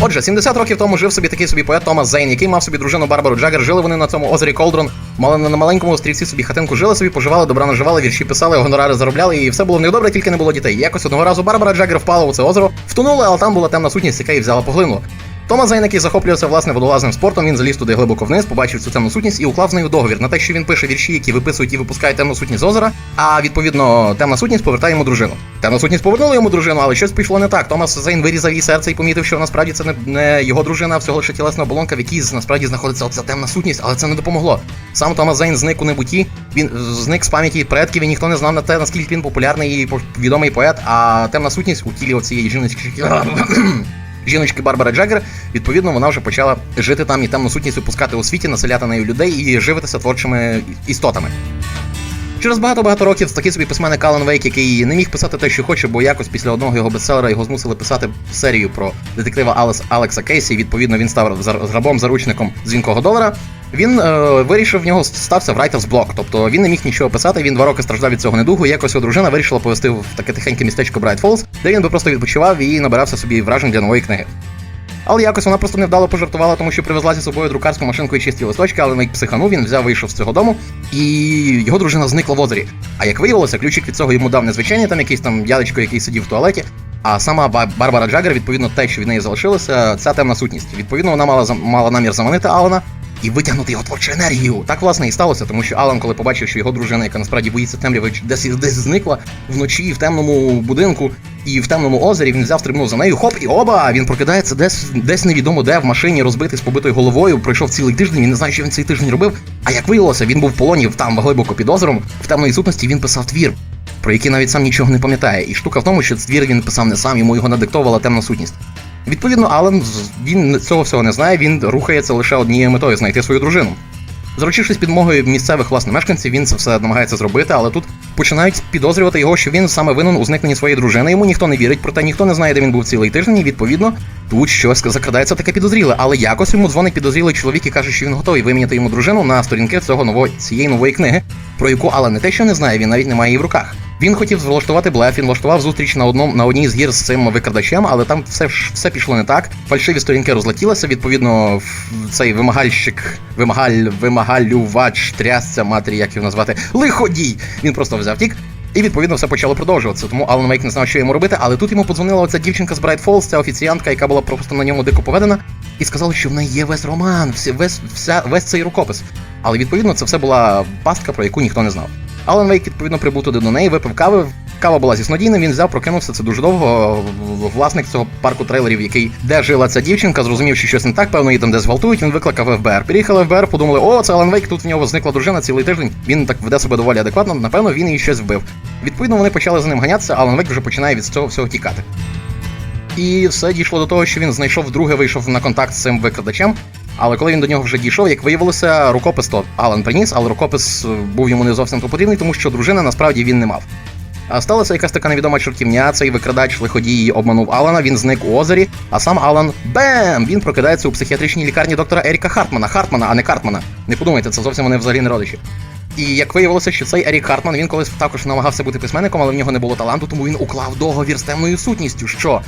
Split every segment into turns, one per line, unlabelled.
Отже, 70 років тому жив собі такий собі поет Томас Зейн, який мав собі дружину Барбару Джаггер. Жили вони на цьому озері Колдрон, мали на маленькому острівці собі хатинку жили собі, поживали, добра наживали, вірші писали, гонорари заробляли, і все було в них добре, тільки не було дітей. Якось одного разу Барбара Джаггер впала у це озеро, втонула, але там була темна сутність, яка її взяла поглинула. Томас Зейн, який захоплювався власне водолазним спортом, він заліз туди глибоко вниз, побачив цю темну сутність і уклав з нею договір на те, що він пише вірші, які виписують і випускають темну сутність з озера. А відповідно, темна сутність повертає йому дружину. Темна сутність повернула йому дружину, але щось пішло не так. Томас Зейн вирізав її серце і помітив, що насправді це не, не його дружина, а всього лише тілесна оболонка, в якій насправді знаходиться оця темна сутність, але це не допомогло. Сам Томас Зейн зник у небуті, він зник з пам'яті предків, і ніхто не знав на те, наскільки він популярний і відомий поет. А темна сутність у тілі оцієї жіночки. Жіночки Барбара Джаггер, відповідно, вона вже почала жити там і темну сутність випускати у світі, населяти нею людей і живитися творчими істотами. Через багато-багато років такий собі письменник Алан Вейк, який не міг писати те, що хоче, бо якось після одного його бестселера його змусили писати серію про детектива Алес Алекса Кейсі. Відповідно, він став зар- рабом-заручником дзвінкого долара. Він е, вирішив в нього стався в writer's block, тобто він не міг нічого писати. Він два роки страждав від цього недугу. Якось його дружина вирішила повести в таке тихеньке містечко Брайт Фолз, де він би просто відпочивав і набирався собі вражень для нової книги. Але якось вона просто невдало пожартувала, тому що привезла зі собою друкарську машинку і чисті листочки, але навіть психанув, він взяв, вийшов з цього дому, і його дружина зникла в озері. А як виявилося, ключик від цього йому дав незвичайний там якийсь там дядечко, який сидів в туалеті. А сама Ба- Барбара Джаггер, відповідно, те, що від неї залишилося, ця темна сутність. Відповідно, вона мала мала намір заманити Алана і витягнути його творчу енергію. Так власне і сталося, тому що Алан, коли побачив, що його дружина, яка насправді боїться темряви, десь десь зникла вночі в темному будинку і в темному озері, він взяв стрибнув за нею, хоп, і оба! Він прокидається десь десь невідомо де в машині, розбитий з побитою головою. Пройшов цілий тиждень. Він не знає, що він цей тиждень робив. А як виявилося, він був в полоні там глибоко під озером, в темної сутності. Він писав твір. Про який навіть сам нічого не пам'ятає. І штука в тому, що твір він писав не сам, йому його надиктовувала темна сутність. Відповідно, Алан він цього всього не знає, він рухається лише однією метою знайти свою дружину. Заручившись підмогою місцевих власне мешканців, він це все намагається зробити, але тут починають підозрювати його, що він саме винен у зникненні своєї дружини. Йому ніхто не вірить, проте ніхто не знає, де він був цілий тиждень. І відповідно тут щось закрадається таке підозріле. Але якось йому дзвонить підозрілий чоловік і каже, що він готовий виміняти йому дружину на сторінки цього нової цієї нової книги, про яку Алан не те, що не знає, він навіть не має її в руках. Він хотів влаштувати блеф, він влаштував зустріч на одному на одній з гір з цим викрадачем, але там все все пішло не так. Фальшиві сторінки розлетілися. Відповідно, цей вимагальщик, вимагаль, вимагалювач, трясця матері, як його назвати, лиходій. Він просто взяв тік. І відповідно все почало продовжуватися. Тому Алан Вейк не знав, що йому робити. Але тут йому подзвонила оця дівчинка з Брайт Фолз, ця офіціантка, яка була просто на ньому дико поведена, і сказала, що в неї є весь роман, весь, вся, весь цей рукопис. Але відповідно це все була пастка, про яку ніхто не знав. Алан Вейк відповідно прибув до неї, випив кави. Кава була зі снодійним, він взяв, прокинувся це дуже довго. Власник цього парку трейлерів, який де жила ця дівчинка, зрозумів, що щось не так, певно, її там десь гвалтують. Він викликав ФБР. Приїхали ФБР, подумали, о, це Алан Вейк, тут в нього зникла дружина цілий тиждень. Він так веде себе доволі адекватно. Напевно, він її щось вбив. Відповідно, вони почали за ним ганятися, Алан Вейк вже починає від цього всього тікати. І все дійшло до того, що він знайшов вдруге, вийшов на контакт з цим викрадачем. Але коли він до нього вже дійшов, як виявилося, рукопис то Алан приніс, але рукопис е, був йому не зовсім то потрібний, тому що дружина насправді він не мав. А сталася якась така невідома чортівня, цей викрадач лиходій її обманув Алана, він зник у озері, а сам Алан бем! Він прокидається у психіатричній лікарні доктора Еріка Хартмана. Хартмана, а не Картмана. Не подумайте, це зовсім вони взагалі не родичі. І як виявилося, що цей Ерік Хартман він колись також намагався бути письменником, але в нього не було таланту, тому він уклав договір з темною сутністю. Що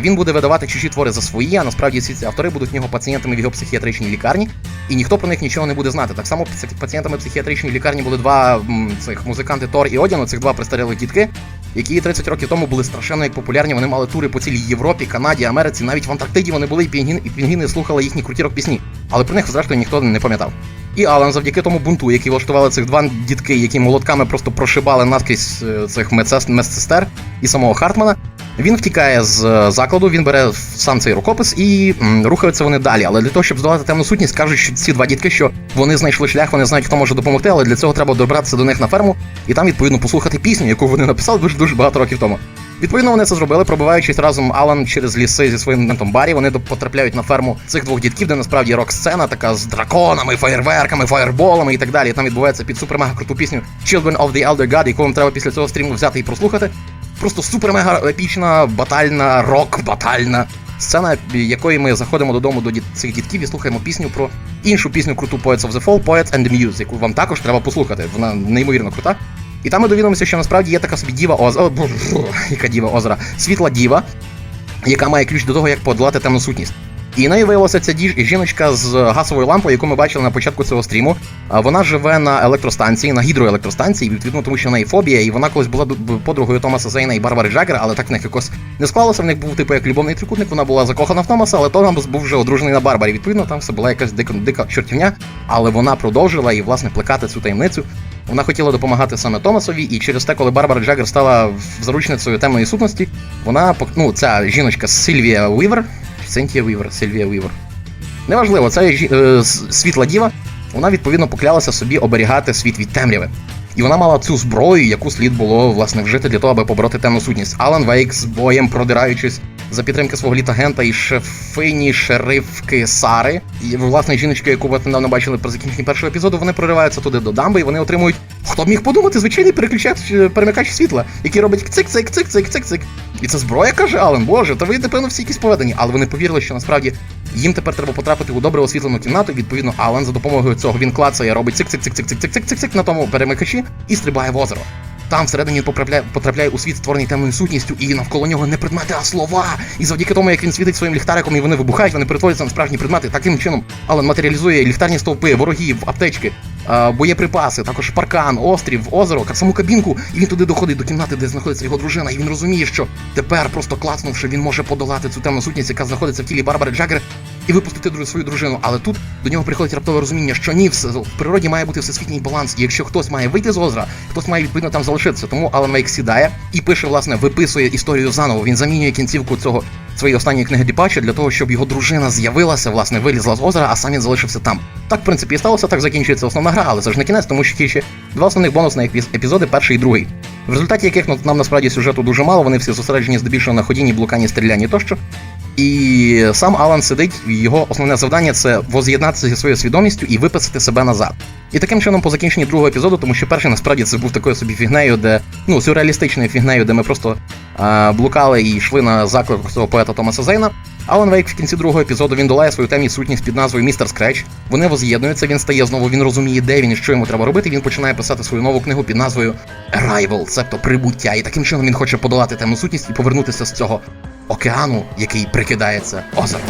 він буде видавати чужі твори за свої, а насправді всі ці автори будуть в нього пацієнтами в його психіатричній лікарні, і ніхто про них нічого не буде знати. Так само паці- пацієнтами психіатричної лікарні були два цих музиканти Тор і Одіно, цих два престарілих дітки. Які 30 років тому були страшенно як популярні, вони мали тури по цілій Європі, Канаді, Америці, навіть в Антарктиді вони були, і пінгіни, і пінгіни слухали їхні круті рок-пісні. Але про них, зрештою, ніхто не пам'ятав. І Алан, завдяки тому бунту, який влаштували цих два дітки, які молотками просто прошибали наскрізь е, цих медсес- медсестер і самого Хартмана. Він втікає з е, закладу, він бере сам цей рукопис і м, рухаються вони далі. Але для того, щоб здолати темну сутність, кажуть, що ці два дітки, що вони знайшли шлях, вони знають, хто може допомогти, але для цього треба добратися до них на ферму і там відповідно послухати пісню, яку вони написали дуже дуже багато років тому. Відповідно, вони це зробили, пробиваючись разом Алан через ліси зі своїм ментом Барі. Вони потрапляють на ферму цих двох дітків, де насправді рок-сцена, така з драконами, фаєрверками, фаєрболами і так далі. Там відбувається під супер-мега круту пісню Children of the Elder God, яку вам треба після цього стріму взяти і прослухати. Просто супер-мега епічна, батальна, рок-батальна сцена, якої ми заходимо додому до цих дітків і слухаємо пісню про іншу пісню круту Poets of the Fall, Poets and the Muse, яку вам також треба послухати. Вона неймовірно крута. І там ми довідаємося, що насправді є така собі діва озера, яка діва озера, світла діва, яка має ключ до того, як подолати темну сутність. І нею виявилася ця жіночка з газовою лампою, яку ми бачили на початку цього стріму. Вона живе на електростанції, на гідроелектростанції, відповідно, тому що в неї фобія, і вона колись була подругою Томаса Зейна і Барбари Джаггера, але так в них якось не склалося. В них був типу як любовний трикутник, вона була закохана в Томаса, але Томас був вже одружений на Барбарі. Відповідно, там все була якась дика, дика чортівня, але вона продовжила і, власне, плекати цю таємницю. Вона хотіла допомагати саме Томасові, і через те, коли Барбара Джаггер стала заручницею темної сутності, вона ну, ця жіночка Сильвія Уівер, Синтія Вівер, Сильвія Вівер. Неважливо, це е, світла діва. Вона відповідно поклялася собі оберігати світ від темряви. І вона мала цю зброю, яку слід було власне вжити для того, аби побороти темну сутність. Алан Вейк з боєм продираючись за підтримки свого літагента і шефині шерифки Сари. І власне жіночки, яку ви недавно бачили при закінченні першого епізоду, вони прориваються туди до дамби, і вони отримують. Хто б міг подумати, звичайний переключач е, перемикач світла, який робить цик-цик-цик-цик-цик-цик. І це зброя каже Ален, боже, то ви, напевно, всі якісь поведені, але вони повірили, що насправді їм тепер треба потрапити у добре освітлену кімнату. І відповідно, Ален за допомогою цього він клацає, робить цик-цик-цик-цик-цик-цик-цик-цик на тому перемикачі і стрибає в озеро. Там всередині потрапляє, потрапляє у світ, створений темною сутністю, і навколо нього не предмети, а слова. І завдяки тому, як він світить своїм ліхтариком, і вони вибухають, вони перетворюються на справжні предмети. Таким чином Алан матеріалізує ліхтарні стовпи, ворогів, аптечки, боєприпаси, також паркан, острів, озеро, саму кабінку, і він туди доходить до кімнати, де знаходиться його дружина, і він розуміє, що тепер, просто клацнувши, він може подолати цю темну сутність, яка знаходиться в тілі Барбари Джаггер, і випустити свою дружину. Але тут до нього приходить раптове розуміння, що ні, в природі має бути всесвітній баланс. І якщо хтось має вийти з озера, хтось має відповідно там залишитися. Тому Алан Вейк сідає і пише, власне, виписує історію заново. Він замінює кінцівку цього своєї останньої книги Діпача для того, щоб його дружина з'явилася, власне, вилізла з озера, а сам він залишився там. Так, в принципі, і сталося, так закінчується основна гра, але це ж не кінець, тому що є ще два основних бонусних епіз- епізоди, перший і другий. В результаті яких ну, нам насправді сюжету дуже мало, вони всі зосереджені здебільшого на ходінні, блуканні, стрілянні тощо. І сам Алан сидить, його основне завдання це воз'єднатися зі своєю свідомістю і виписати себе назад. І таким чином, по закінченні другого епізоду, тому що перший насправді це був такою собі фігнею, де ну сюрреалістичною фігнею, де ми просто а, блукали і йшли на заклик цього поета Томаса Зейна. Алан Вейк в кінці другого епізоду він долає свою темні сутність під назвою Містер Скреч. Вони воз'єднуються, він стає знову, він розуміє, де він і що йому треба робити. Він починає писати свою нову книгу під назвою Arrival, цебто прибуття. І таким чином він хоче подолати темну сутність і повернутися з цього океану, який прикидається озером.